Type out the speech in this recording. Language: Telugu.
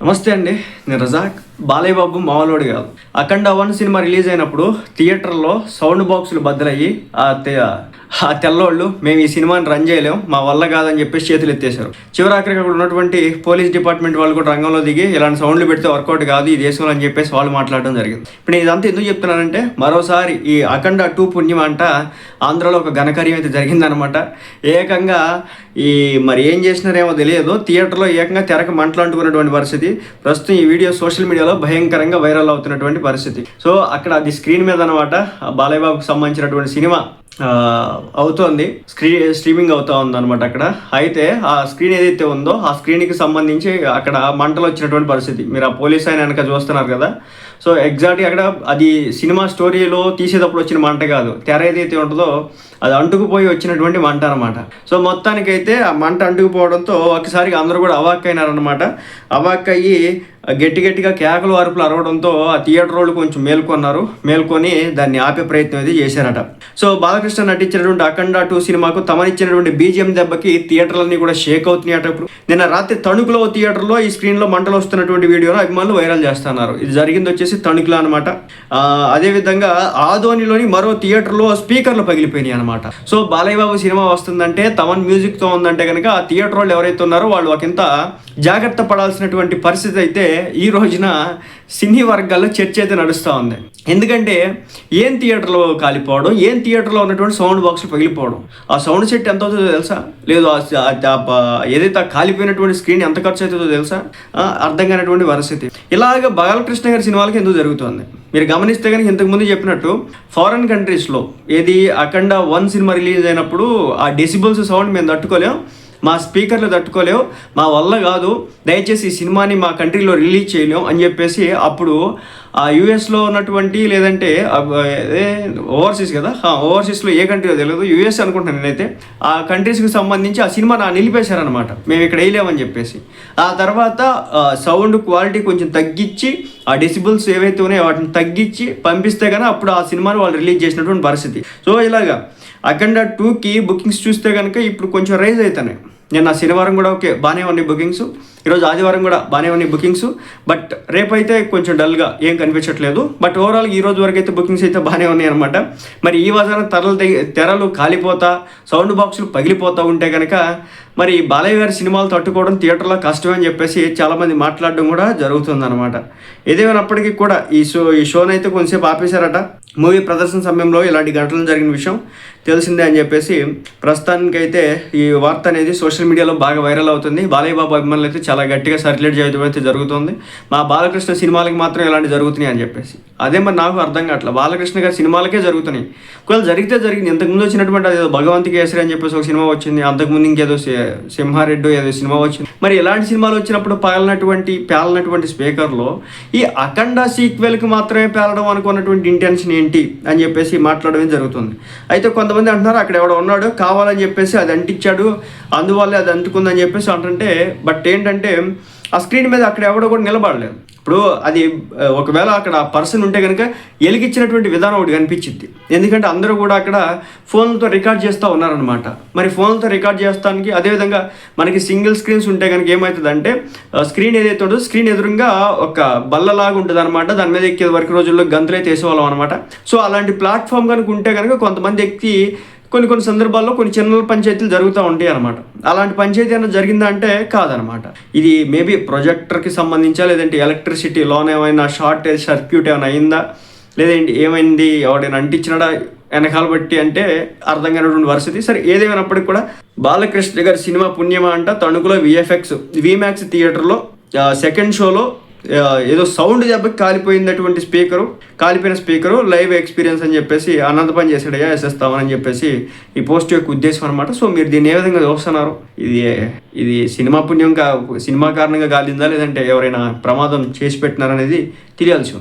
నమస్తే అండి నేను రజాక్. బాలయ్య బాబు మామూలుడు కాదు అఖండ వన్ సినిమా రిలీజ్ అయినప్పుడు థియేటర్లో సౌండ్ బాక్సులు బద్దలయ్యి ఆ తెల్లవాళ్ళు తెల్లోళ్ళు మేము ఈ సినిమాని రన్ చేయలేం మా వల్ల కాదని చెప్పేసి చేతులు ఎత్తేశారు. చివరాఖరికి అక్కడ ఉన్నటువంటి పోలీస్ డిపార్ట్మెంట్ వాళ్ళు కూడా రంగంలో దిగి ఇలాంటి సౌండ్లు పెడితే వర్కౌట్ కాదు ఈ దేశంలో అని చెప్పేసి వాళ్ళు మాట్లాడడం జరిగింది. ఇప్పుడు నేను ఇదంతా ఎందుకు చెప్తున్నానంటే మరోసారి ఈ అఖండ టూ పుణ్యం అంట ఆంధ్రలో ఒక ఘనకార్యం అయితే జరిగిందనమాట ఏకంగా ఈ మరి ఏం చేసినారేమో తెలియదు థియేటర్లో ఏకంగా తెరకు మంటలు అంటుకున్నటువంటి పరిస్థితి. ప్రస్తుతం ఈ వీడియో సోషల్ మీడియాలో భయంకరంగా వైరల్ అవుతున్నటువంటి పరిస్థితి. సో అక్కడ అది స్క్రీన్ మీద అనమాట బాలయ్య బాబుకు సంబంధించినటువంటి సినిమా. అవుతోంది. స్క్రీన్ స్ట్రీమింగ్ అవుతా ఉంది అనమాట అక్కడ. అయితే ఆ స్క్రీన్ ఏదైతే ఉందో ఆ స్క్రీన్కి సంబంధించి అక్కడ మంటలు వచ్చినటువంటి పరిస్థితి. మీరు ఆ పోలీస్ ఆయన వెనక చూస్తున్నారు కదా. సో ఎగ్జాక్ట్గా అక్కడ అది సినిమా స్టోరీలో తీసేటప్పుడు వచ్చిన మంట కాదు. తెర ఏదైతే ఉంటుందో అది అంటుకుపోయి వచ్చినటువంటి మంట అనమాట సో మొత్తానికైతే ఆ మంట అంటుకుపోవడంతో ఒకసారిగా అందరూ కూడా అవాక్ అయినారనమాట అవాక్ అయ్యి గట్టి గట్టిగా కేకలు అరుపులు అరవడంతో ఆ థియేటర్ వాళ్ళు కొంచెం మేల్కొన్నారు. మేల్కొని దాన్ని ఆపే ప్రయత్నం అయితే చేశారట. సో బాలకృష్ణ నటించినటువంటి అఖండ టూ సినిమాకు తమనిచ్చినటువంటి బీజిఎం దెబ్బకి థియేటర్లన్నీ కూడా షేక్ అవుతున్నాయట ఇప్పుడు. నిన్న రాత్రి తణుకులో థియేటర్లో ఈ స్క్రీన్లో మంటలు వస్తున్నటువంటి వీడియోను అభిమానులు వైరల్ చేస్తున్నారు. ఇది జరిగింది వచ్చేసి తణుకులో అనమాట అదేవిధంగా ఆదోనిలోని మరో థియేటర్లో స్పీకర్లు పగిలిపోయినాయి అనమాట సో బాలయ్య బాబు సినిమా వస్తుందంటే తమన్ మ్యూజిక్తో ఉందంటే కనుక ఆ థియేటర్ వాళ్ళు ఎవరైతే ఉన్నారో వాళ్ళు ఒకంత జాగ్రత్త పడాల్సినటువంటి పరిస్థితి అయితే ఈ రోజున సినీ వర్గాల్లో చర్చ అయితే నడుస్తూ ఉంది. ఎందుకంటే ఏం థియేటర్లో కాలిపోవడం ఏం థియేటర్లో ఉన్నటువంటి సౌండ్ బాక్స్ పగిలిపోవడం ఆ సౌండ్ సెట్ ఎంత అవుతుందో తెలుసా? లేదు ఆ- ఏదైతే ఆ కాలిపోయినటువంటి స్క్రీన్ ఎంత ఖర్చు అవుతుందో తెలుసా? అర్థం కానటువంటి పరిస్థితి. ఇలాగ బాలకృష్ణ గారి సినిమాలకి ఎందుకు జరుగుతుంది? మీరు గమనిస్తే కనుక ఇంతకు ముందు చెప్పినట్టు ఫారెన్ కంట్రీస్లో ఏది అఖండ వన్ సినిమా రిలీజ్ అయినప్పుడు ఆ డెసిబుల్స్ సౌండ్ మేము తట్టుకోలేం. మా స్పీకర్లు తట్టుకోలేవు మా వల్ల కాదు దయచేసి ఈ సినిమాని మా కంట్రీలో రిలీజ్ చేయలేం అని చెప్పేసి అప్పుడు ఆ యుఎస్లో ఉన్నటువంటి లేదంటే ఓవర్సీస్ కదా? ఓవర్సీస్లో ఏ కంట్రీలో తెలియదు యుఎస్ అనుకుంటున్నాను నేనైతే. ఆ కంట్రీస్కి సంబంధించి ఆ సినిమా నా నిలిపేశారనమాట మేము ఇక్కడ వేయలేమని చెప్పేసి. ఆ తర్వాత సౌండ్ క్వాలిటీ కొంచెం తగ్గించి ఆ డెసిబుల్స్ ఏవైతే ఉన్నాయో వాటిని తగ్గించి పంపిస్తే కానీ అప్పుడు ఆ సినిమాని వాళ్ళు రిలీజ్ చేసినటువంటి పరిస్థితి. సో ఇలాగా. అఖండ టూకి బుకింగ్స్ చూస్తే కనుక ఇప్పుడు కొంచెం రైజ్ అవుతున్నాయి నిన్న శనివారం కూడా ఓకే బాగానే ఉన్నాయి బుకింగ్స్ ఈరోజు ఆదివారం కూడా బాగానే ఉన్నాయి బుకింగ్స్ బట్ రేపైతే కొంచెం డల్గా ఏం కనిపించట్లేదు. బట్ ఓవరాల్ ఈ రోజు వరకు అయితే బుకింగ్స్ అయితే బాగానే ఉన్నాయి అనమాట మరి ఈ వాదన తెరలు తెరలు కాలిపోతా సౌండ్ బాక్సులు పగిలిపోతూ ఉంటే కనుక మరి బాలయ్య గారి సినిమాలు తట్టుకోవడం థియేటర్లో కష్టమని చెప్పేసి చాలామంది మాట్లాడడం కూడా జరుగుతుందన్నమాట. ఏదేమైనప్పటికీ కూడా ఈ షో ఈ షోనైతే కొంతసేపు ఆపేశారట. మూవీ ప్రదర్శన సమయంలో ఇలాంటి ఘటనలు జరిగిన విషయం తెలిసిందే అని చెప్పేసి ప్రస్తుతానికైతే ఈ వార్త అనేది సోషల్ మీడియాలో బాగా వైరల్ అవుతుంది. బాలయ్య బాబు అభిమానులు అయితే చాలా గట్టిగా సర్క్యులేట్ చేయడం అయితే జరుగుతుంది. మా బాలకృష్ణ సినిమాలకి మాత్రం ఇలాంటి జరుగుతున్నాయి అని చెప్పేసి. అదే మరి నాకు అర్థం కావట్లేదు బాలకృష్ణ గారి సినిమాలకే జరుగుతున్నాయి. ఒకవేళ జరిగితే జరిగింది. ఇంతకుముందు వచ్చినటువంటి అదేదో భగవంత్ కేసరి అని చెప్పేసి ఒక సినిమా వచ్చింది. అంతకుముందు ఇంకేదో సింహారెడ్డి ఏదో సినిమా వచ్చింది. మరి ఇలాంటి సినిమాలు వచ్చినప్పుడు పగలనటువంటి పేలనటువంటి స్పీకర్లో ఈ అఖండ సీక్వెల్కి మాత్రమే పేలడం అనుకున్నటువంటి ఇంటెన్షన్ ఏంటి అని చెప్పేసి మాట్లాడడం జరుగుతుంది. అయితే కొంతమంది అంటున్నారు అక్కడ ఎవడో ఉన్నాడు కావాలని చెప్పేసి అది అంటించాడు అందువల్లే అది అంటుకుందని చెప్పేసి అంటుంటే బట్ ఏంటంటే ఆ స్క్రీన్ మీద అక్కడ ఎవడో కూడా నిలబడలేదు. ఇప్పుడు అది ఒకవేళ అక్కడ ఆ పర్సన్ ఉంటే కనుక ఎలిగిచ్చినటువంటి విధానం ఒకటి కనిపించింది. ఎందుకంటే అందరూ కూడా అక్కడ ఫోన్లతో రికార్డ్ చేస్తూ ఉన్నారనమాట మరి ఫోన్లతో రికార్డ్ చేస్తానికి అదేవిధంగా మనకి సింగిల్ స్క్రీన్స్ ఉంటే కనుక ఏమవుతుందంటే స్క్రీన్ ఏదైతే ఉంటుందో స్క్రీన్ ఎదురుగా ఒక బల్లలాగా ఉంటుంది అనమాట దాని మీద ఎక్కే వరకు రోజుల్లో గంతులైతే వేసేవాళ్ళం అనమాట సో అలాంటి ప్లాట్ఫామ్ కనుక ఉంటే కనుక కొంతమంది ఎక్కి కొన్ని కొన్ని సందర్భాల్లో కొన్ని చిన్న పంచాయతీలు జరుగుతూ ఉంటాయి అనమాట అలాంటి పంచాయతీ ఏమైనా జరిగిందా అంటే కాదనమాట ఇది మేబీ ప్రొజెక్టర్కి సంబంధించా లేదంటే ఎలక్ట్రిసిటీ లోన్ ఏమైనా షార్టేజ్ సర్క్యూట్ ఏమైనా అయిందా? లేదంటే ఏమైంది? ఎవడైనా అంటించినడా? వెనకాల బట్టి అంటే అర్థం కానటువంటి పరిస్థితి. సరే ఏదేమైనప్పటికీ కూడా బాలకృష్ణ గారి సినిమా పుణ్యమా అంట తణుకులో విఎఫ్ఎక్స్ విమాక్స్ థియేటర్లో సెకండ్ షోలో ఏదో సౌండ్ దెబ్బకి కాలిపోయినటువంటి స్పీకరు కాలిపోయిన స్పీకరు లైవ్ ఎక్స్పీరియన్స్ అని చెప్పేసి అనంత పని చేసాడయ్యా వేసేస్తామని చెప్పేసి ఈ పోస్ట్ యొక్క ఉద్దేశం అనమాట సో మీరు దీన్ని ఏ విధంగా చూస్తున్నారు? ఇది ఇది సినిమా పుణ్యం కా సినిమా కారణంగా కాలిందా లేదంటే ఎవరైనా ప్రమాదం చేసి పెట్టినారనేది తెలియాల్సి ఉంది.